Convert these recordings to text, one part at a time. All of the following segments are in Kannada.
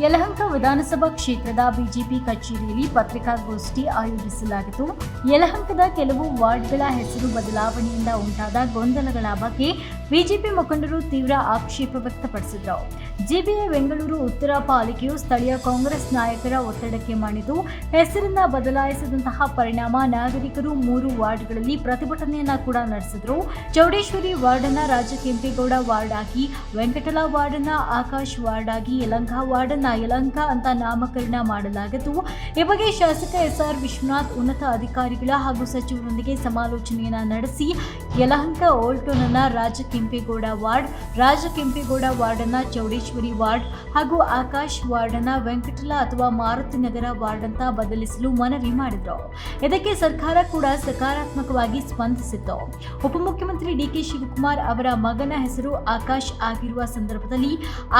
ಯಲಹಂಕ ವಿಧಾನಸಭಾ ಕ್ಷೇತ್ರದ ಬಿಜೆಪಿ ಕಚೇರಿಯಲ್ಲಿ ಪತ್ರಿಕಾಗೋಷ್ಠಿ ಆಯೋಜಿಸಲಾಗಿತ್ತು. ಯಲಹಂಕದ ಕೆಲವು ವಾರ್ಡ್ಗಳ ಹೆಸರು ಬದಲಾವಣೆಯಿಂದ ಉಂಟಾದ ಗೊಂದಲಗಳ ಬಗ್ಗೆ ಬಿಜೆಪಿ ಮುಖಂಡರು ತೀವ್ರ ಆಕ್ಷೇಪ ವ್ಯಕ್ತಪಡಿಸಿದರು. ಜಿಬಿಎ ಬೆಂಗಳೂರು ಉತ್ತರ ಪಾಲಿಕೆಯು ಸ್ಥಳೀಯ ಕಾಂಗ್ರೆಸ್ ನಾಯಕರ ಒತ್ತಡಕ್ಕೆ ಮಣಿದು, ಹೆಸರನ್ನ ಬದಲಾಯಿಸಿದಂತಹ ಪರಿಣಾಮ ನಾಗರಿಕರು ಮೂರು ವಾರ್ಡ್ಗಳಲ್ಲಿ ಪ್ರತಿಭಟನೆಯನ್ನ ಕೂಡ ನಡೆಸಿದ್ರು. ಚೌಡೇಶ್ವರಿ ವಾರ್ಡ್ ಅನ್ನ ರಾಜಕೆಂಪೇಗೌಡ ವಾರ್ಡ್ ಆಗಿ, ವೆಂಕಟಲ ವಾರ್ಡ್ ಅನ್ನ ಆಕಾಶ್ ವಾರ್ಡ್ ಆಗಿ, ಯಲಂಕ ವಾರ್ಡ್ ಅನ್ನ ಯಲಂಕ ಅಂತ ನಾಮಕರಣ ಮಾಡಲಾಗಿತ್ತು ಈ ಬಗ್ಗೆ ಶಾಸಕ ಎಸ್ ಆರ್ ವಿಶ್ವನಾಥ್ ಉನ್ನತ ಅಧಿಕಾರಿಗಳ ಹಾಗೂ ಸಚಿವರೊಂದಿಗೆ ಸಮಾಲೋಚನೆಯನ್ನ ನಡೆಸಿ, ಯಲಹಂಕ ಓಲ್ಟೋನ್ನ ರಾಜಕೆಂಪೇಗೌಡ ರಾಜ ಕೆಂಪೇಗೌಡ ವಾರ್ಡ್, ರಾಜ ಕೆಂಪೇಗೌಡ ವಾರ್ಡ್ ಅನ್ನ ಚೌಡೇಶ್ವರಿ ವಾರ್ಡ್ ಹಾಗೂ ಆಕಾಶ್ ವಾರ್ಡ್ ಅನ್ನ ವೆಂಕಟಲ ಅಥವಾ ಮಾರುತಿ ನಗರ ವಾರ್ಡ್ ಅಂತ ಬದಲಿಸಲು ಮನವಿ ಮಾಡಿದ್ರು. ಇದಕ್ಕೆ ಸರ್ಕಾರ ಕೂಡ ಸಕಾರಾತ್ಮಕವಾಗಿ ಸ್ಪಂದಿಸಿತ್ತು. ಉಪಮುಖ್ಯಮಂತ್ರಿ ಡಿಕೆ ಶಿವಕುಮಾರ್ ಅವರ ಮಗನ ಹೆಸರು ಆಕಾಶ್ ಆಗಿರುವ ಸಂದರ್ಭದಲ್ಲಿ,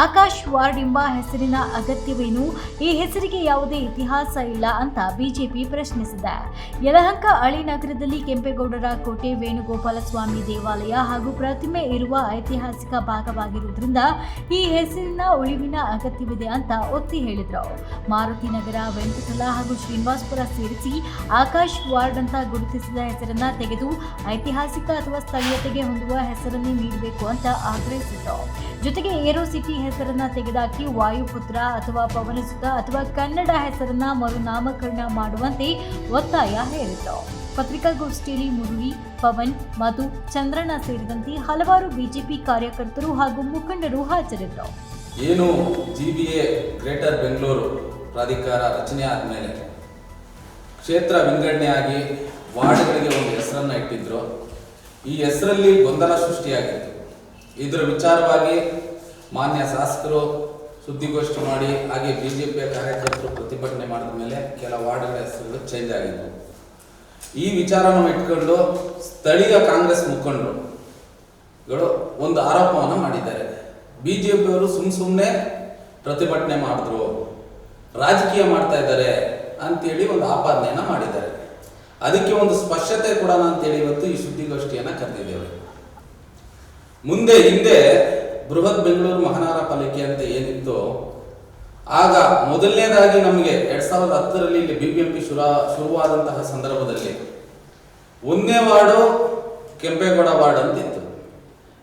ಆಕಾಶ್ ವಾರ್ಡ್ ಎಂಬ ಹೆಸರಿನ ಅಗತ್ಯವೇನು? ಈ ಹೆಸರಿಗೆ ಯಾವುದೇ ಇತಿಹಾಸ ಇಲ್ಲ ಅಂತ ಬಿಜೆಪಿ ಪ್ರಶ್ನಿಸಿದೆ. ಯಲಹಂಕ ನಗರದಲ್ಲಿ ಕೆಂಪೇಗೌಡರ ಕೋಟೆ ವೇಣುಗೋಪಾಲ ಸ್ವಾಮಿ ದೇವಾಲಯ ಹಾಗೂ ಪ್ರತಿಮೆ ಇರುವ ಐತಿಹಾಸಿಕ ಭಾಗವಾಗಿರುವುದರಿಂದ ಈ ಹೆಸರಿನ ಉಳಿವಿನ ಅಗತ್ಯವಿದೆ ಅಂತ ಒತ್ತಿ ಹೇಳಿದರು. ಮಾರುತಿ ನಗರ, ವೆಂಕಟಲ ಹಾಗೂ ಶ್ರೀನಿವಾಸಪುರ ಸೇರಿಸಿ ಆಕಾಶ್ ವಾರ್ಡ್ ಅಂತ ಗುರುತಿಸಿದ ಹೆಸರನ್ನ ತೆಗೆದು ಐತಿಹಾಸಿಕ ಅಥವಾ ಸ್ಥಳೀಯತೆಗೆ ಹೊಂದುವ ಹೆಸರನ್ನೇ ನೀಡಬೇಕು ಅಂತ ಆಗ್ರಹಿಸಿದ್ರು. ಜೊತೆಗೆ ಏರೋ ಸಿಟಿ ಹೆಸರನ್ನ ತೆಗೆದಾಕಿ ವಾಯುಪುತ್ರ ಅಥವಾ ಪವನಸುತ ಅಥವಾ ಕನ್ನಡ ಹೆಸರನ್ನ ಮರುನಾಮಕರಣ ಮಾಡುವಂತೆ ಒತ್ತಾಯ ಹೇಳಿದ್ರು ಪತ್ರಿಕಾಗೋಷ್ಠಿಯಲ್ಲಿ ಮುರುಳಿ, ಪವನ್, ಮಧು, ಚಂದ್ರಣ್ಣ ಸೇರಿದಂತೆ ಹಲವಾರು ಬಿಜೆಪಿ ಕಾರ್ಯಕರ್ತರು ಹಾಗೂ ಮುಖಂಡರು ಹಾಜರಿದ್ದರು. ಏನು G B A greater Bengaluru ಪ್ರಾಧಿಕಾರ ರಚನೆ ಆದಮೇಲೆ ಕ್ಷೇತ್ರ ವಿಂಗಡಣೆಯಾಗಿ ವಾರ್ಡ್ಗಳಿಗೆ ಒಂದು ಹೆಸರನ್ನು ಇಟ್ಟಿದ್ರು. ಈ ಹೆಸರಲ್ಲಿ ಗೊಂದಲ ಸೃಷ್ಟಿಯಾಗಿತ್ತು. ಇದರ ವಿಚಾರವಾಗಿ ಮಾನ್ಯ ಶಾಸಕರು ಸುದ್ದಿಗೋಷ್ಠಿ ಮಾಡಿ, ಹಾಗೆ ಬಿ ಜೆ ಪಿಯ ಕಾರ್ಯಕರ್ತರು ಪ್ರತಿಭಟನೆ ಮಾಡಿದ ಮೇಲೆ ಕೆಲ ವಾರ್ಡ್ಗಳ ಹೆಸರುಗಳು ಚೇಂಜ್ ಆಗಿದ್ವು. ಈ ವಿಚಾರವನ್ನು ಇಟ್ಕೊಂಡು ಸ್ಥಳೀಯ ಕಾಂಗ್ರೆಸ್ ಮುಖಂಡರುಗಳು ಒಂದು ಆರೋಪವನ್ನು ಮಾಡಿದ್ದಾರೆ. ಬಿಜೆಪಿಯವರು ಸುಮ್ ಸುಮ್ಮನೆ ಪ್ರತಿಭಟನೆ ಮಾಡಿದ್ರು, ರಾಜಕೀಯ ಮಾಡ್ತಾ ಇದ್ದಾರೆ ಅಂತೇಳಿ ಒಂದು ಆಪಾದನೆಯನ್ನ ಮಾಡಿದ್ದಾರೆ. ಅದಕ್ಕೆ ಒಂದು ಸ್ಪಷ್ಟತೆ ಕೊಡೋಣ ಅಂತೇಳಿ ಇವತ್ತು ಈ ಸುದ್ದಿಗೋಷ್ಠಿಯನ್ನು ಕರೆದಿದ್ದೇವೆ. ಮುಂದೆ ಹಿಂದೆ ಬೃಹತ್ ಬೆಂಗಳೂರು ಮಹಾನಗರ ಪಾಲಿಕೆ ಅಂತ ಏನಿತ್ತು, ಆಗ ಮೊದಲನೇದಾಗಿ ನಮಗೆ ಎರಡ್ ಸಾವಿರದ ಹತ್ತರಲ್ಲಿ ಇಲ್ಲಿ ಬಿ ಬಿ ಎಂ ಶುರು ಶುರುವಾದಂತಹ ಸಂದರ್ಭದಲ್ಲಿ ಒಂದನೇ ವಾರ್ಡು ಕೆಂಪೇಗೌಡ ವಾರ್ಡ್ ಅಂತಿತ್ತು,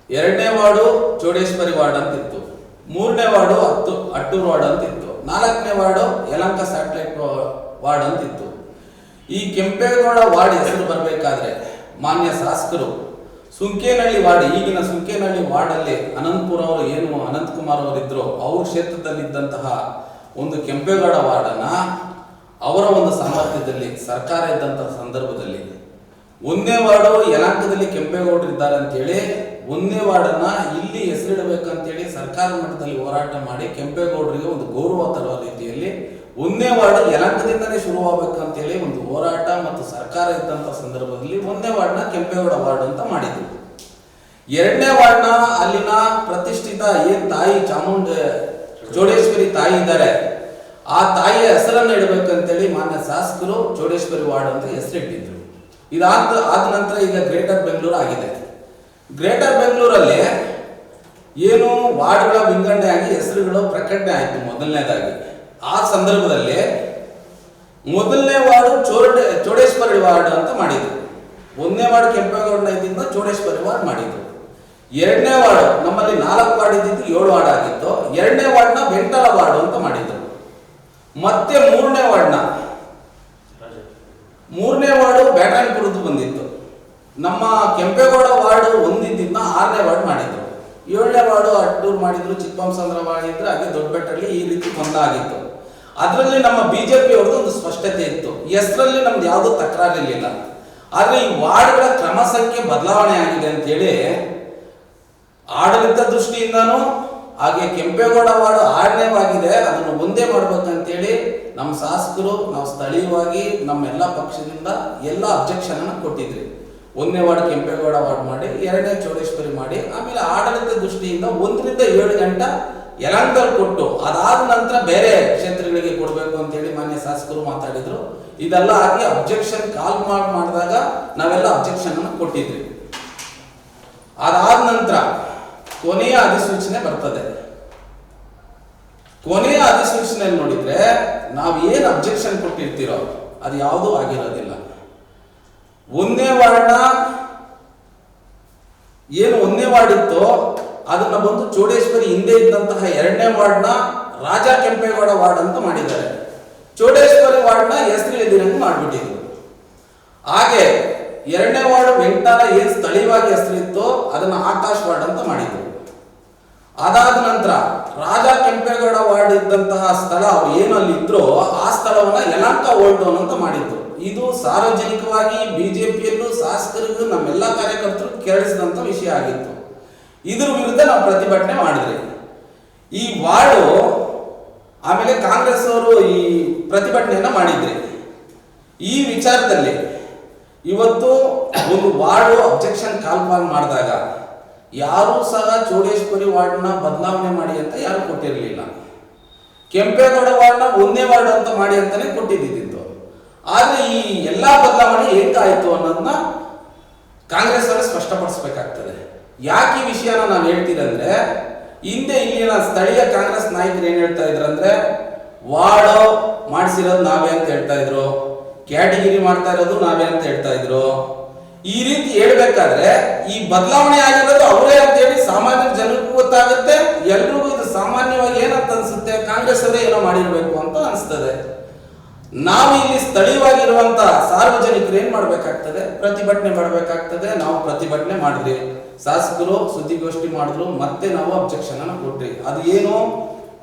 ಎರಡನೇ ವಾರ್ಡು ಚೌಡೇಶ್ವರಿ ವಾರ್ಡ್ ಅಂತಿತ್ತು, ಮೂರನೇ ವಾರ್ಡು ಹತ್ತು ಅಟ್ಟೂರು ವಾರ್ಡ್ ಅಂತಿತ್ತು, ನಾಲ್ಕನೇ ವಾರ್ಡು ಯಲಂಕ ಸ್ಯಾಟಲೈಟ್ ವಾರ್ಡ್ ಅಂತಿತ್ತು. ಈ ಕೆಂಪೇಗೌಡ ವಾರ್ಡ್ ಹೆಸರು ಬರಬೇಕಾದ್ರೆ ಮಾನ್ಯ ಶಾಸಕರು ಸುಂಕೇನಹಳ್ಳಿ ವಾರ್ಡ್, ಈಗಿನ ಸುಂಕೇನಹಳ್ಳಿ ವಾರ್ಡಲ್ಲಿ ಅನಂತಪುರ ಅವರು ಏನು, ಅನಂತಕುಮಾರ್ ಅವರಿದ್ರು, ಅವ್ರ ಕ್ಷೇತ್ರದಲ್ಲಿದ್ದಂತಹ ಒಂದು ಕೆಂಪೇಗೌಡ ವಾರ್ಡನ್ನ ಅವರ ಒಂದು ಸಾಮರ್ಥ್ಯದಲ್ಲಿ, ಸರ್ಕಾರ ಇದ್ದಂತಹ ಸಂದರ್ಭದಲ್ಲಿ ಒಂದೇ ವಾರ್ಡು ಯಲಾಂಕದಲ್ಲಿ ಕೆಂಪೇಗೌಡರು ಇದ್ದಾರೆ ಅಂತೇಳಿ ಒಂದನೇ ವಾರ್ಡನ್ನ ಇಲ್ಲಿ ಹೆಸರಿಡಬೇಕಂತೇಳಿ ಸರ್ಕಾರ ಮಟ್ಟದಲ್ಲಿ ಹೋರಾಟ ಮಾಡಿ ಕೆಂಪೇಗೌಡರಿಗೆ ಒಂದು ಗೌರವ ತರುವ ರೀತಿಯಲ್ಲಿ ಒಂದನೇ ವಾರ್ಡ್ ಯಲಾಂಕದಿಂದಲೇ ಶುರುವಾಗಬೇಕಂತೇಳಿ ಒಂದು ಹೋರಾಟ ಮತ್ತು ಸರ್ಕಾರ ಇದ್ದಂಥ ಸಂದರ್ಭದಲ್ಲಿ ಒಂದನೇ ವಾರ್ಡ್ನ ಕೆಂಪೇಗೌಡ ವಾರ್ಡ್ ಅಂತ ಮಾಡಿದ್ರು. ಎರಡನೇ ವಾರ್ಡ್ನ ಅಲ್ಲಿನ ಪ್ರತಿಷ್ಠಿತ ಏನ್ ತಾಯಿ ಚಾಮುಂಡ ಜೋಡೇಶ್ವರಿ ತಾಯಿ ಇದ್ದಾರೆ, ಆ ತಾಯಿಯ ಹೆಸರನ್ನು ಇಡಬೇಕಂತೇಳಿ ಮಾನ್ಯ ಶಾಸಕರು ಜೋಡೇಶ್ವರಿ ವಾರ್ಡ್ ಅಂತ ಹೆಸರಿಟ್ಟಿದ್ರು. ಇದಾದ ಆದ ನಂತರ ಈಗ ಗ್ರೇಟರ್ ಬೆಂಗಳೂರು ಆಗಿದೆ. ಗ್ರೇಟರ್ ಬೆಂಗಳೂರಲ್ಲಿ ಏನು ವಾರ್ಡ್ಗಳ ವಿಂಗಡಣೆ ಆಗಿ ಹೆಸರುಗಳು ಪ್ರಕಟಣೆ ಆಯಿತು ಮೊದಲನೇದಾಗಿ. ಆ ಸಂದರ್ಭದಲ್ಲಿ ಮೊದಲನೇ ವಾರ್ಡ್ ಚೋರಡೆ, ಚೋಡೇಶ್ವರಿ ವಾರ್ಡ್ ಅಂತ ಮಾಡಿದ್ರು. ಒಂದನೇ ವಾರ್ಡ್ ಕೆಂಪೇಗೌಡ ಇದ್ದಿಂದ ಚೋಡೇಶ್ವರಿ ವಾರ್ಡ್ ಮಾಡಿದ್ರು. ಎರಡನೇ ವಾರ್ಡ್ ನಮ್ಮಲ್ಲಿ ನಾಲ್ಕು ವಾರ್ಡ್ ಇದ್ದಿದ್ದು ಏಳು ವಾರ್ಡ್ ಆಗಿತ್ತು. ಎರಡನೇ ವಾರ್ಡ್ನ ವೆಂಟಲ ವಾರ್ಡ್ ಅಂತ ಮಾಡಿದ್ರು. ಮತ್ತೆ ಮೂರನೇ ವಾರ್ಡ್ನ ಮೂರನೇ ವಾರ್ಡು ಕುಡಿದು ಬಂದಿತ್ತು. ನಮ್ಮ ಕೆಂಪೇಗೌಡ ವಾರ್ಡ್ ಒಂದಿದ್ದಿದ್ದ ಆರನೇ ವಾರ್ಡ್ ಮಾಡಿದ್ರು. ಏಳನೇ ವಾರ್ಡು ಅಟ್ಟೂರು ಮಾಡಿದ್ರು, ಚಿಕ್ಕಬಂಸಂದ್ರ ಮಾಡಿದ್ರು ಹಾಗೆ ದೊಡ್ಡಬೆಟ್ಟಲ್ಲಿ ಈ ರೀತಿ ಒಂದಾಗಿತ್ತು. ಅದರಲ್ಲಿ ನಮ್ಮ ಬಿಜೆಪಿ ಅವ್ರದ್ದು ಒಂದು ಸ್ಪಷ್ಟತೆ ಇತ್ತು. ಹೆಸರಲ್ಲಿ ನಮ್ದು ಯಾವುದೂ ತಕರಾರಿರಲಿಲ್ಲ. ಆದ್ರೆ ಈ ವಾರ್ಡ್ಗಳ ಕ್ರಮ ಸಂಖ್ಯೆ ಬದಲಾವಣೆ ಆಗಿದೆ ಅಂತೇಳಿ ಆಡಳಿತ ದೃಷ್ಟಿಯಿಂದನೂ ಹಾಗೆ ಕೆಂಪೇಗೌಡ ವಾರ್ಡ್ ಆಗಿದೆ ಅದನ್ನು ಒಂದೇ ಮಾಡ್ಬೇಕಂತೇಳಿ ನಮ್ಮ ಶಾಸಕರು, ನಾವು ಸ್ಥಳೀಯವಾಗಿ ನಮ್ಮ ಎಲ್ಲ ಪಕ್ಷದಿಂದ ಎಲ್ಲ ಅಬ್ಜೆಕ್ಷನ್ ಅನ್ನು ಕೊಟ್ಟಿದ್ರಿ. ಒಂದನೇ ವಾರ್ಡ್ ಕೆಂಪೇಗೌಡ ವಾರ್ಡ್ ಮಾಡಿ, ಎರಡನೇ ಚೌಡೇಶ್ವರಿ ಮಾಡಿ, ಆಮೇಲೆ ಆಡಳಿತ ದೃಷ್ಟಿಯಿಂದ ಒಂದರಿಂದ ಏಳು ಗಂಟೆ ಯಲಂಕಲ್ ಕೊಟ್ಟು ಅದಾದ ನಂತರ ಬೇರೆ ಕ್ಷೇತ್ರಗಳಿಗೆ ಕೊಡಬೇಕು ಅಂತೇಳಿ ಮಾನ್ಯ ಶಾಸಕರು ಮಾತಾಡಿದ್ರು. ಇದೆಲ್ಲ ಆಗಿ ಅಬ್ಜೆಕ್ಷನ್ ಕಾಲ್ ಮಾಡಿ, ಮಾಡಿದಾಗ ನಾವೆಲ್ಲ ಅಬ್ಜೆಕ್ಷನ್ ಅನ್ನು ಕೊಟ್ಟಿದ್ವಿ. ಅದಾದ ನಂತರ ಕೊನೆಯ ಅಧಿಸೂಚನೆ ಬರ್ತದೆ. ಕೊನೆಯ ಅಧಿಸೂಚನೆ ನೋಡಿದ್ರೆ ನಾವು ಏನು ಅಬ್ಜೆಕ್ಷನ್ ಕೊಟ್ಟಿರ್ತೀರೋ ಅದು ಯಾವುದೂ ಆಗಿರೋದಿಲ್ಲ. ಒಂದೇ ವಾರ್ಡ್ನ, ಏನು ಒಂದೇ ವಾರ್ಡ್ ಇತ್ತೋ ಅದನ್ನ ಬಂದು ಚೋಡೇಶ್ವರಿ ಹಿಂದೆ ಇದ್ದಂತಹ ಎರಡನೇ ವಾರ್ಡ್ನ ರಾಜ ಕೆಂಪೇಗೌಡ ವಾರ್ಡ್ ಅಂತ ಮಾಡಿದ್ದಾರೆ. ಚೋಡೇಶ್ವರಿ ವಾರ್ಡ್ನ ಹೆಸರು ಇಲ್ದಿರಂಗೆ ಮಾಡಿಬಿಟ್ಟಿದ್ರು. ಹಾಗೆ ಎರಡನೇ ವಾರ್ಡ್ ವೆಂಕಟಾರ ಏನ್ ಸ್ಥಳೀಯವಾಗಿ ಹೆಸರಿತ್ತೋ ಅದನ್ನ ಆಕಾಶ್ ವಾರ್ಡ್ ಅಂತ ಮಾಡಿದ್ರು. ಅದಾದ ನಂತರ ರಾಜ ಕೆಂಪೇಗೌಡ ವಾರ್ಡ್ ಇದ್ದಂತಹ ಸ್ಥಳ ಅವ್ರು ಏನು ಅಲ್ಲಿ ಇದ್ರೋ ಆ ಸ್ಥಳವನ್ನ ಯಲಂಕ ಓಲ್ಡ್ ಅಂತ ಮಾಡಿದ್ರು. ಇದು ಸಾರ್ವಜನಿಕವಾಗಿ ಬಿಜೆಪಿಯಲ್ಲೂ ಶಾಸಕರಿಗೂ ನಮ್ಮೆಲ್ಲ ಕಾರ್ಯಕರ್ತರು ಕೇಳಿಸಿದಂತ ವಿಷಯ ಆಗಿತ್ತು. ಇದ್ರ ವಿರುದ್ಧ ನಾವು ಪ್ರತಿಭಟನೆ ಮಾಡಿದ್ರಿ ಈ ವಾರ್ಡು, ಆಮೇಲೆ ಕಾಂಗ್ರೆಸ್ ಅವರು ಈ ಪ್ರತಿಭಟನೆಯನ್ನ ಮಾಡಿದ್ರಿ. ಈ ವಿಚಾರದಲ್ಲಿ ಇವತ್ತು ಒಂದು ವಾರ್ಡು ಅಬ್ಜೆಕ್ಷನ್ ಕಾಲ್ ಮಾಡಿದಾಗ ಯಾರೂ ಸಹ ಚೌಡೇಶ್ವರಿ ವಾರ್ಡ್ನ ಬದಲಾವಣೆ ಮಾಡಿ ಅಂತ ಯಾರು ಕೊಟ್ಟಿರಲಿಲ್ಲ. ಕೆಂಪೇಗೌಡ ವಾರ್ಡ್ನ ಒಂದೇ ವಾರ್ಡ್ ಅಂತ ಮಾಡಿ ಅಂತಾನೆ ಕೊಟ್ಟಿದ್ದಿದ್ದು. ಆದರೆ ಈ ಎಲ್ಲಾ ಬದಲಾವಣೆ ಹೇಗಾಯಿತು ಅನ್ನೋದನ್ನ ಕಾಂಗ್ರೆಸ್ ಅವರು ಸ್ಪಷ್ಟಪಡಿಸಬೇಕಾಗ್ತದೆ. ಯಾಕೆ ಈ ವಿಷಯನ ನಾವು ಹೇಳ್ತೀರಂದ್ರೆ ಹಿಂದೆ ಇಲ್ಲಿನ ಸ್ಥಳೀಯ ಕಾಂಗ್ರೆಸ್ ನಾಯಕರು ಏನ್ ಹೇಳ್ತಾ ಇದ್ರಂದ್ರೆ ವಾರ್ಡ್ ಮಾಡಿಸಿರೋದು ನಾವೇ ಅಂತ ಹೇಳ್ತಾ ಇದ್ರು, ಕ್ಯಾಟಗಿರಿ ಮಾಡ್ತಾ ಇರೋದು ನಾವೇ ಅಂತ ಹೇಳ್ತಾ ಇದ್ರು. ಈ ರೀತಿ ಹೇಳ್ಬೇಕಾದ್ರೆ, ಈ ಬದಲಾವಣೆ ಆಗಿರೋದು ಅವರೇ ಅಂತ ಹೇಳಿ ಸಾಮಾನ್ಯ ಜನರಿಗೂ ಗೊತ್ತಾಗುತ್ತೆ, ಎಲ್ರಿಗೂ ಇದು ಸಾಮಾನ್ಯವಾಗಿ ಏನಂತ ಅನ್ಸುತ್ತೆ, ಕಾಂಗ್ರೆಸ್ ಅವರೇ ಏನೋ ಮಾಡಿರ್ಬೇಕು ಅಂತ ಅನ್ಸ್ತದೆ. ನಾವು ಇಲ್ಲಿ ಸ್ಥಳೀಯವಾಗಿರುವಂತಹ ಸಾರ್ವಜನಿಕರು ಏನ್ ಮಾಡ್ಬೇಕಾಗ್ತದೆ? ಪ್ರತಿಭಟನೆ ಮಾಡ್ಬೇಕಾಗ್ತದೆ, ನಾವು ಪ್ರತಿಭಟನೆ ಮಾಡಿದ್ವಿ ಶಾಸಕರು ಸುದ್ದಿಗೋಷ್ಠಿ ಮಾಡಿದ್ರು, ಮತ್ತೆ ನಾವು ಅಬ್ಜೆಕ್ಷನ್ ಅನ್ನು ಕೊಟ್ರಿ. ಅದು ಏನು?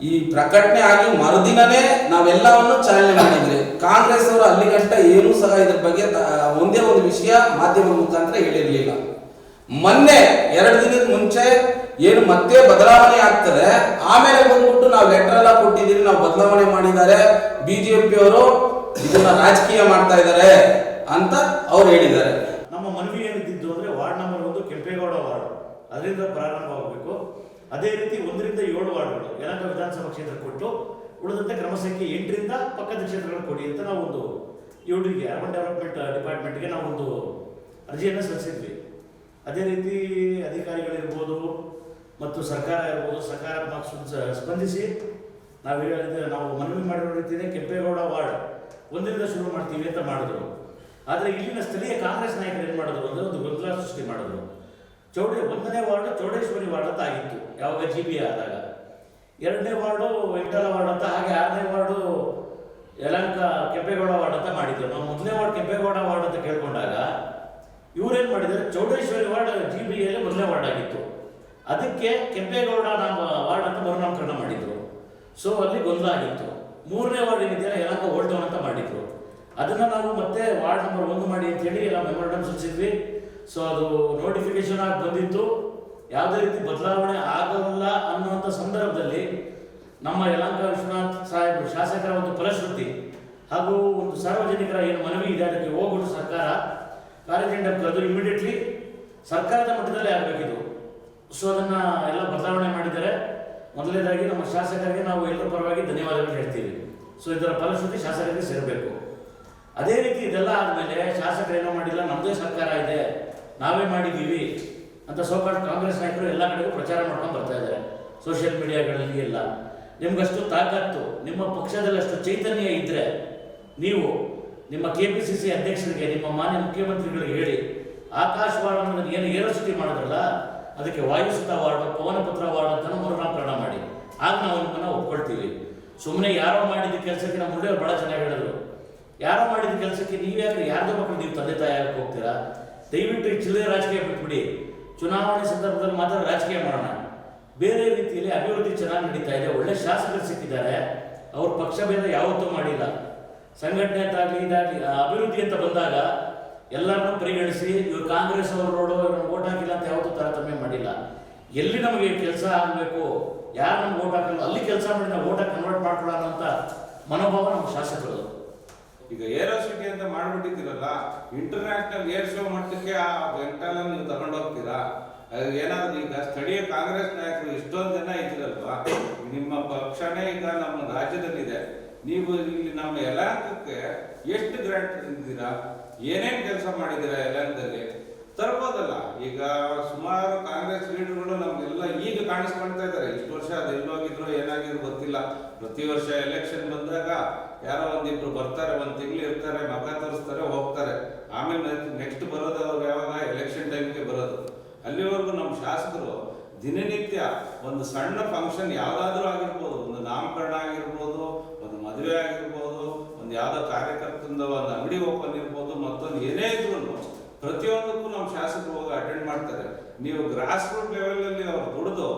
ಈ ಪ್ರಕಟಣೆ ಆಗಿ ಮರುದಿನವೇ ನಾವೆಲ್ಲವನ್ನು ಚಾಲನೆ ಮಾಡಿದ್ರಿ. ಕಾಂಗ್ರೆಸ್ ಅವರು ಅಲ್ಲಿಗಷ್ಟ ಏನು ಸಹ ಇದ್ರ ಬಗ್ಗೆ ಒಂದೇ ಒಂದು ವಿಷಯ ಮಾಧ್ಯಮ ಮುಖಾಂತರ ಹೇಳಿರ್ಲಿಲ್ಲ. ಮೊನ್ನೆ, ಎರಡು ದಿನದ ಮುಂಚೆ ಏನು ಮತ್ತೆ ಬದಲಾವಣೆ ಆಗ್ತದೆ, ಆಮೇಲೆ ಬಂದ್ಬಿಟ್ಟು ನಾವು ಲೆಟರ್ ಎಲ್ಲ ಕೊಟ್ಟಿದ್ದೀವಿ ನಾವು ಬದಲಾವಣೆ ಮಾಡಿದ್ದಾರೆ ಬಿಜೆಪಿ ಅವರು ಇದನ್ನ ರಾಜಕೀಯ ಮಾಡ್ತಾ ಇದ್ದಾರೆ ಅಂತ ಅವ್ರು ಹೇಳಿದ್ದಾರೆ ನಮ್ಮ ಮನವಿ ಏನಿದ್ದು ಅಂದ್ರೆ ವಾರ್ಡ್ ನಂಬರ್ ಒಂದು ಕೆಂಪೇಗೌಡ ವಾರ್ಡ್ ಅದರಿಂದ ಪ್ರಾರಂಭವಾಗಬೇಕು ಅದೇ ರೀತಿ ಒಂದರಿಂದ ಏಳು ವಾರ್ಡ್ಗಳು. ಯಲಹಂಕ ವಿಧಾನಸಭಾ ಕ್ಷೇತ್ರ ಕೊಟ್ಟು ಉಳಿದಂತೆ ಕ್ರಮ ಸಂಖ್ಯೆ ಎಂಟರಿಂದ ಪಕ್ಕದ ಕ್ಷೇತ್ರಗಳು ಕೊಡಿ ಅಂತ ನಾವು ಒಂದು ಇವರಿಗೆ ಅರ್ಬನ್ ಡೆವಲಪ್ಮೆಂಟ್ ಡಿಪಾರ್ಟ್ಮೆಂಟ್ಗೆ ನಾವು ಒಂದು ಅರ್ಜಿಯನ್ನು ಸಲ್ಲಿಸಿದ್ವಿ. ಅದೇ ರೀತಿ ಅಧಿಕಾರಿಗಳಿರ್ಬೋದು ಮತ್ತು ಸರ್ಕಾರ ಇರ್ಬೋದು, ಸಕಾರಾತ್ಮಕ ಸ್ಪಂದ- ಸ್ಪಂದಿಸಿ ನಾವು ಹೇಳಿದ್ರೆ ನಾವು ಮನವಿ ಮಾಡಿರೋ ರೀತಿಯೇ ಕೆಂಪೇಗೌಡ ವಾರ್ಡ್ ಒಂದರಿಂದ ಶುರು ಮಾಡ್ತೀವಿ ಅಂತ ಮಾಡಿದ್ರು. ಆದರೆ ಇಲ್ಲಿನ ಸ್ಥಳೀಯ ಕಾಂಗ್ರೆಸ್ ನಾಯಕರು ಏನು ಮಾಡಿದ್ರು ಅಂದರೆ ಒಂದು ಗೊಂದಲ ಸೃಷ್ಟಿ ಮಾಡಿದ್ರು. ಚೌಡೆ ಒಂದನೇ ವಾರ್ಡ್ ಚೌಡೇಶ್ವರಿ ವಾರ್ಡ್ ಅಂತ ಆಗಿತ್ತು, ಯಾವಾಗ ಜಿ ಬಿ ಆದಾಗ. ಎರಡನೇ ವಾರ್ಡು ವೆಂಕಟಲ ವಾರ್ಡ್ ಅಂತ, ಹಾಗೆ ಆರನೇ ವಾರ್ಡು ಯಲಂಕ ಕೆಂಪೇಗೌಡ ವಾರ್ಡ್ ಅಂತ ಮಾಡಿದ್ರು. ನಾವು ಮೊದಲನೇ ವಾರ್ಡ್ ಕೆಂಪೇಗೌಡ ವಾರ್ಡ್ ಅಂತ ಕೇಳ್ಕೊಂಡಾಗ ಇವರೇನು ಮಾಡಿದ್ದಾರೆ, ಚೌಡೇಶ್ವರಿ ವಾರ್ಡ್ ಜಿ ಬಿ ಯಲ್ಲಿ ಮೊದಲನೇ ವಾರ್ಡ್ ಆಗಿತ್ತು. ಅದಕ್ಕೆ ಕೆಂಪೇಗೌಡ ನಾಮ ವಾರ್ಡ್ ಅಂತ ಮರುನಾಮಕರಣ ಮಾಡಿದ್ರು. ಸೊ ಅಲ್ಲಿ ಗೊಂದಲ ಆಗಿತ್ತು. ಮೂರನೇ ವಾರ್ಡ್ ಏನಿದೆಯಲ್ಲ, ಯಲಂಕ ಓಲ್ಡ್ ಅಂತ ಮಾಡಿದ್ರು. ಅದನ್ನು ನಾವು ಮತ್ತೆ ವಾರ್ಡ್ ನಂಬರ್ ಒಂದು ಮಾಡಿ ಅಂತೇಳಿ ಎಲ್ಲ ಮೆಮೊರಂಡಮ್ ಸಲ್ಲಿಸಿದ್ವಿ ಸೊ ಅದು ನೋಟಿಫಿಕೇಶನ್ ಆಗಿ ಬಂದಿತ್ತು. ಯಾವುದೇ ರೀತಿ ಬದಲಾವಣೆ ಆಗಲ್ಲ ಅನ್ನುವಂಥ ಸಂದರ್ಭದಲ್ಲಿ ನಮ್ಮ ಯಲಹಂಕ ವಿಶ್ವನಾಥ್ ಸಾಹೇಬ್ ಶಾಸಕರ ಒಂದು ಫಲಶ್ರುತಿ ಹಾಗೂ ಒಂದು ಸಾರ್ವಜನಿಕರ ಏನು ಮನವಿ ಇದೆ, ಅದಕ್ಕೆ ಹೋಗ್ಬಿಟ್ಟು ಸರ್ಕಾರ ಕಾರ್ಯತಂಡ ಕರೆದು ಇಮಿಡಿಯೇಟ್ಲಿ ಸರ್ಕಾರದ ಮಟ್ಟದಲ್ಲೇ ಆಗಬೇಕಿದು. ಸೊ ಅದನ್ನು ಎಲ್ಲ ಬದಲಾವಣೆ ಮಾಡಿದ್ದಾರೆ. ಮೊದಲನೇದಾಗಿ ನಮ್ಮ ಶಾಸಕರಿಗೆ ನಾವು ಎಲ್ಲರ ಪರವಾಗಿ ಧನ್ಯವಾದಗಳು ಹೇಳ್ತೀವಿ. ಸೊ ಇದರ ಫಲಶ್ರುತಿ ಶಾಸಕರಿಗೆ ಸೇರಬೇಕು. ಅದೇ ರೀತಿ ಇದೆಲ್ಲ ಆದಮೇಲೆ ಶಾಸಕರು ಏನೋ ಮಾಡಿಲ್ಲ ನಮ್ಮದೇ ಸರ್ಕಾರ ಇದೆ. ನಾವೇ ಮಾಡಿದ್ದೀವಿ ಅಂತ ಸೋಕಾಡ್ ಕಾಂಗ್ರೆಸ್ ನಾಯಕರು ಎಲ್ಲ ಕಡೆಗೂ ಪ್ರಚಾರ ಮಾಡ್ಕೊಂಡು ಬರ್ತಾ ಇದ್ದಾರೆ. ಸೋಷಿಯಲ್ ಮೀಡಿಯಾಗಳಲ್ಲಿ ಎಲ್ಲ. ನಿಮ್ಗಷ್ಟು ತಾಕತ್ತು, ನಿಮ್ಮ ಪಕ್ಷದಲ್ಲಿ ಅಷ್ಟು ಚೈತನ್ಯ ಇದ್ದರೆ ನೀವು ನಿಮ್ಮ ಕೆ ಪಿ ಸಿ ಸಿ ಅಧ್ಯಕ್ಷರಿಗೆ, ನಿಮ್ಮ ಮಾನ್ಯ ಮುಖ್ಯಮಂತ್ರಿಗಳಿಗೆ ಹೇಳಿ ಆಕಾಶ ವಾರ್ಡ್ ಅನ್ನೋದನ್ನ ಏನು ಏರೋಸಿಟಿ ಮಾಡಿದ್ರಲ್ಲ, ಅದಕ್ಕೆ ವಾಯುಸುತ ವಾರ್ಡ್ ಪವನಪುತ್ರ ವಾರ್ಡ್ ಅಂತ ಮರುನಾಮಕರಣ ಮಾಡಿ. ಆಗ ನಾವು ನಿಮ್ಮನ್ನು ಒಪ್ಕೊಳ್ತೀವಿ. ಸುಮ್ಮನೆ ಯಾರೋ ಮಾಡಿದ ಕೆಲಸಕ್ಕೆ ನಮ್ಮ ಮುಂದೆ ಭಾಳ ಚೆನ್ನಾಗಿ ಹೇಳಿದ್ರು. ಯಾರೋ ಮಾಡಿದ ಕೆಲಸಕ್ಕೆ ನೀವ್ಯಾಕೆ ಯಾರ್ದೋ ಮಕ್ಕಳು ನೀವು ತಂದೆ ತಾಯಿ ಹೋಗ್ತೀರಾ? ದಯವಿಟ್ಟು ಈ ಚಿಲ್ಲರೆ ರಾಜಕೀಯ ಬಿಟ್ಬಿಡಿ. ಚುನಾವಣೆ ಸಂದರ್ಭದಲ್ಲಿ ಮಾತ್ರ ರಾಜಕೀಯ ಮಾಡೋಣ. ಬೇರೆ ರೀತಿಯಲ್ಲಿ ಅಭಿವೃದ್ಧಿ ಚೆನ್ನಾಗಿ ನಡೀತಾ ಇದೆ. ಒಳ್ಳೆ ಶಾಸಕರು ಸಿಕ್ಕಿದ್ದಾರೆ. ಅವ್ರ ಪಕ್ಷ ಭೇದ ಯಾವತ್ತೂ ಮಾಡಿಲ್ಲ. ಸಂಘಟನೆ ಅಂತಾಗಲಿ ಇದಾಗಲಿ ಅಭಿವೃದ್ಧಿ ಅಂತ ಬಂದಾಗ ಎಲ್ಲರನ್ನು ಪರಿಗಣಿಸಿ, ಇವರು ಕಾಂಗ್ರೆಸ್ ಅವರು ನೋಡೋ ಇವ್ರನ್ನ ಓಟ್ ಹಾಕಿಲ್ಲ ಅಂತ ಯಾವತ್ತೂ ತಾರತಮ್ಯ ಮಾಡಿಲ್ಲ. ಎಲ್ಲಿ ನಮಗೆ ಕೆಲಸ ಆಗಬೇಕು, ಯಾರು ನಮ್ಗೆ ಓಟ್ ಹಾಕಲ್ಲ, ಅಲ್ಲಿ ಕೆಲಸ ಮಾಡಿ ನಾವು ಓಟಾಗಿ ಕನ್ವರ್ಟ್ ಮಾಡ್ಕೊಳ್ಳೋಣ ಅಂತ ಮನೋಭಾವ ನಮ್ಮ ಶಾಸಕರು. ಈಗ ಏರೋ ಸಿಟಿ ಅಂತ ಮಾಡ್ಬಿಟ್ಟಿದ್ದೀರಲ್ಲ ಇಂಟರ್ನ್ಯಾಷನಲ್ ಏರ್ ಶೋ ಮಟ್ಟಕ್ಕೆ ಆ ವೆಂಕಟಾಲ ನೀವು ತಗೊಂಡು ಹೋಗ್ತೀರಾ? ಅದು ಏನಾದ್ರು ಈಗ ಸ್ಥಳೀಯ ಕಾಂಗ್ರೆಸ್ ನಾಯಕರು ಇಷ್ಟೊಂದು ಜನ ಇದ್ದೀರಲ್ವಾ ನಿಮ್ಮ ಪಕ್ಷನೇ ಈಗ ನಮ್ಮ ರಾಜ್ಯದಲ್ಲಿದೆ. ನೀವು ಇಲ್ಲಿ ನಮ್ಮ ಯಲಾಂಕಕ್ಕೆ ಎಷ್ಟು ಗ್ರಾಂಟ್ ತಂದಿದ್ದೀರಾ? ಏನೇನ್ ಕೆಲಸ ಮಾಡಿದ್ದೀರಾ ಯಲಾಂಕದಲ್ಲಿ ತರ್ಬೋದಲ್ಲ ಈಗ ಸುಮಾರು ಕಾಂಗ್ರೆಸ್ ಲೀಡರ್ಗಳು ನಮ್ಗೆಲ್ಲ ಈಗ ಕಾಣಿಸ್ಕೊಳ್ತಾ ಇದ್ದಾರೆ. ಇಷ್ಟು ವರ್ಷ ಅದು ಎಲ್ಲೋಗಿದ್ರು ಏನಾಗಿದ್ರು ಗೊತ್ತಿಲ್ಲ. ಪ್ರತಿ ವರ್ಷ ಎಲೆಕ್ಷನ್ ಬಂದಾಗ ಯಾರೋ ಒಂದಿಬ್ರು ಬರ್ತಾರೆ, ಒಂದ್ ತಿಂಗಳು ಇರ್ತಾರೆ ಮಗ ತರಿಸ್ತಾರೆ, ಹೋಗ್ತಾರೆ. ಆಮೇಲೆ ನೆಕ್ಸ್ಟ್ ಬರೋದು ಅವ್ರು ಯಾವಾಗ? ಎಲೆಕ್ಷನ್ ಟೈಮ್ಗೆ ಬರೋದು. ಅಲ್ಲಿವರೆಗೂ ನಮ್ಮ ಶಾಸಕರು ದಿನನಿತ್ಯ ಒಂದು ಸಣ್ಣ ಫಂಕ್ಷನ್ ಯಾವ್ದಾದ್ರೂ ಆಗಿರ್ಬೋದು. ಒಂದು ನಾಮಕರಣ ಆಗಿರ್ಬೋದು, ಒಂದು ಮದುವೆ ಆಗಿರ್ಬೋದು, ಒಂದು ಯಾವ್ದೋ ಕಾರ್ಯಕರ್ತದಿಂದ ಒಂದು ಅಂಗಡಿ ಓಪನ್ ಇರ್ಬೋದು, ಮತ್ತೊಂದು ಏನೇ ಇದ್ರು ಪ್ರತಿಯೊಂದಕ್ಕೂ ನಮ್ಮ ಶಾಸಕರು ಹೋಗಿ ಅಟೆಂಡ್ ಮಾಡ್ತಾರೆ. ನೀವು ಗ್ರಾಸ್ ರೂಟ್ ಲೆವೆಲ್ ಅಲ್ಲಿ ಅವ್ರು ದುಡಿದು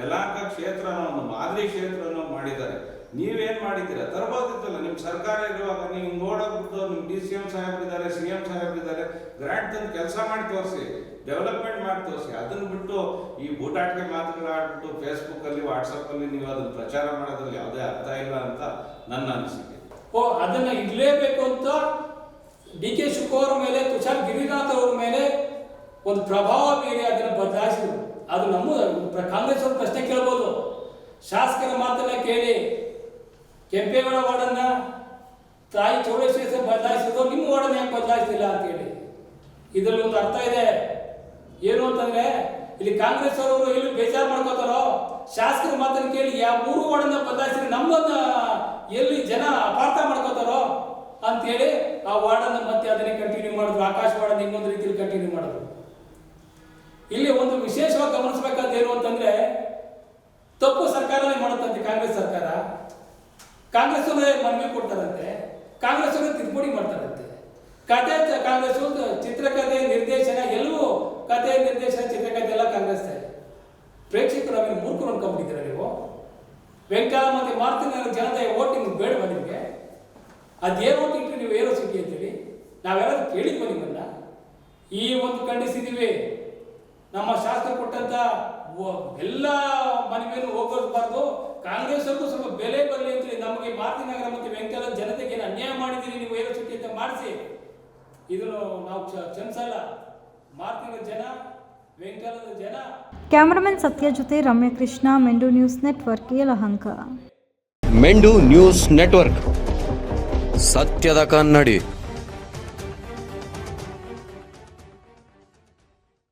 ಯಲಾಂಕ ಕ್ಷೇತ್ರನ ಒಂದು ಮಾದರಿ ಕ್ಷೇತ್ರನ ಮಾಡಿದ್ದಾರೆ. ನೀವೇನ್ ಮಾಡಿದ್ದೀರಾ? ತರಬಹುದಿತ್ತಲ್ಲ ನಿಮ್ ಸರ್ಕಾರ ಇರುವಾಗ ನೀವು ನೋಡೋಗ್ಬಿಟ್ಟು ನಿಮ್ ಡಿ ಸಿ ಎಂ ಸಾಹೇಬ್ರಿದ್ದಾರೆ ಸಿ ಎಂ ಸಾಹೇಬ್ರಿದ್ದಾರೆ ಗ್ರಾಂಟ್ ತಂದು ಕೆಲಸ ಮಾಡಿ ತೋರಿಸಿ ಡೆವಲಪ್ಮೆಂಟ್ ಮಾಡಿ ತೋರಿಸಿ, ಅದನ್ನ ಬಿಟ್ಟು ಈ ಬೂಟಾಟಿಕೆ ಮಾತುಗಳು ಆಡ್ಬಿಟ್ಟು ಫೇಸ್ಬುಕ್ ಅಲ್ಲಿ ವಾಟ್ಸಪ್ ಅಲ್ಲಿ ನೀವು ಅದನ್ನ ಪ್ರಚಾರ ಮಾಡೋದ್ರಲ್ಲಿ ಯಾವುದೇ ಅರ್ಥ ಇಲ್ಲ ಅಂತ ನನ್ನ ಅನಿಸಿಕೆ. ಓ, ಅದನ್ನ ಇರಲೇಬೇಕು ಅಂತ ಡಿ ಕೆ ಶಿವಕುಮಾರ್ ಮೇಲೆ ಒಂದು ಪ್ರಭಾವ ಬೀರಿ ಅದನ್ನು ಬದಲಾಯಿಸಿದ್ರು. ಅದು ನಮ್ಮ ಕಾಂಗ್ರೆಸ್ ಅವರು ಪ್ರಶ್ನೆ ಕೇಳ್ಬೋದು. ಶಾಸಕರ ಮಾತನ್ನ ಕೇಳಿ, ಕೆಂಪೇಗೌಡ ವಾರ್ಡನ್ನ ತಾಯಿ ಚೌಡೇಶ್ವರಿ ಬದಲಾಯಿಸಿದ್ರು, ನಿಮ್ಮ ವಾರ್ಡನ್ನ ಯಾಕೆ ಬದಲಾಯಿಸಿಲ್ಲ ಅಂತೇಳಿ ಇದರಲ್ಲಿ ಒಂದು ಅರ್ಥ ಇದೆ. ಏನು ಅಂತಂದ್ರೆ, ಇಲ್ಲಿ ಕಾಂಗ್ರೆಸ್ ಅವರು ಎಲ್ಲಿ ಬೇಜಾರು ಮಾಡ್ಕೋತಾರೋ, ಶಾಸಕರ ಮಾತನ್ನ ಕೇಳಿ ಯಾವ ಮೂರು ವಾರ್ಡನ್ನ ಬದಲಾಯಿಸಿ ನಮ್ಮನ್ನ ಎಲ್ಲಿ ಜನ ಅಪಾರ್ಥ ಮಾಡ್ಕೋತಾರೋ ಅಂತೇಳಿ ಆ ವಾರ್ಡನ್ನ ಮತ್ತೆ ಅದನ್ನೇ ಕಂಟಿನ್ಯೂ ಮಾಡಿದ್ರು. ಆಕಾಶ ವಾರ್ಡನ್ನ ಇನ್ನೊಂದು ರೀತಿಯಲ್ಲಿ ಕಂಟಿನ್ಯೂ ಮಾಡಿದ್ರು. ಇಲ್ಲಿ ಒಂದು ವಿಶೇಷವಾಗಿ ಗಮನಿಸಬೇಕಾದ ಏನು ಅಂತಂದ್ರೆ, ತಪ್ಪು ಸರ್ಕಾರನೇ ಮಾಡುತ್ತಂತೆ ಕಾಂಗ್ರೆಸ್ ಸರ್ಕಾರ. ಕಾಂಗ್ರೆಸ್ ಮನವಿ ಕೊಡ್ತಾರಂತೆ ಕಾಂಗ್ರೆಸ್ ತಿದ್ದುಪಡಿ ಮಾಡ್ತಾರಂತೆ. ಕತೆ ಕಾಂಗ್ರೆಸ್ ಚಿತ್ರಕಥೆ ನಿರ್ದೇಶನ, ಎಲ್ಲವೂ ಕತೆ ನಿರ್ದೇಶನ ಚಿತ್ರಕಥೆ ಎಲ್ಲ ಕಾಂಗ್ರೆಸ್ ಪ್ರೇಕ್ಷಕರು ಮೂರ್ಖರು ಅನ್ಕೊಂಡ್ಬಿಟ್ಟಿದ್ದೀರಾ ನೀವು? ಮತ್ತೆ ಮಾರ್ತಿನ ಜನತೆ ವೋಟಿಂಗ್ ಬೇಡ ಬೇಡವಾ ನಿಮಗೆ? ಅದೇನು ವೋಟಿಂಗ್ ನೀವು ಏನೋ ಸಿಟಿ ಅಂತೇಳಿ ನಾವೆಲ್ಲ ಕೇಳಿದ್ವಿ ನಿಮ್ಮನ್ನ? ಈ ಒಂದು ಖಂಡಿಸಿದೀವಿ ನಮ್ಮ ಶಾಸ್ತ್ರ ಕೊಟ್ಟಂತ ಎಲ್ಲ ಮನವಿಯನ್ನು ಹೋಗೋದ್ಬಾರ್ದು. ಕಾಂಗ್ರೆಸ್ ಅವ್ರಿಗೂ ಸ್ವಲ್ಪ ಬೆಲೆ ಬರಲಿ ಅಂತ ನಮಗೆ ಮಾರುತಿನಗರ ಮತ್ತು ವೆಂಕಯ್ಯ ಜನತೆಗೆ ಏನು ಅನ್ಯಾಯ ಮಾಡಿದ್ದೀರಿ ನೀವು ಏರೋ ಸುದ್ದಿ ಅಂತ ಮಾಡಿಸಿ. ಇದನ್ನು ನಾವು ಕ್ಷ- ಕ್ಷಮಿಸಲ್ಲ ಮಾರುತಿನಗರ ಜನ ವೆಂಕಟದ ಜನ. ಕ್ಯಾಮರಾಮನ್ ಸತ್ಯ ಜೊತೆ Ramyakrishna Mendu news network Yelahanka. Mendu news network. ಸತ್ಯದ ಕನ್ನಡಿ.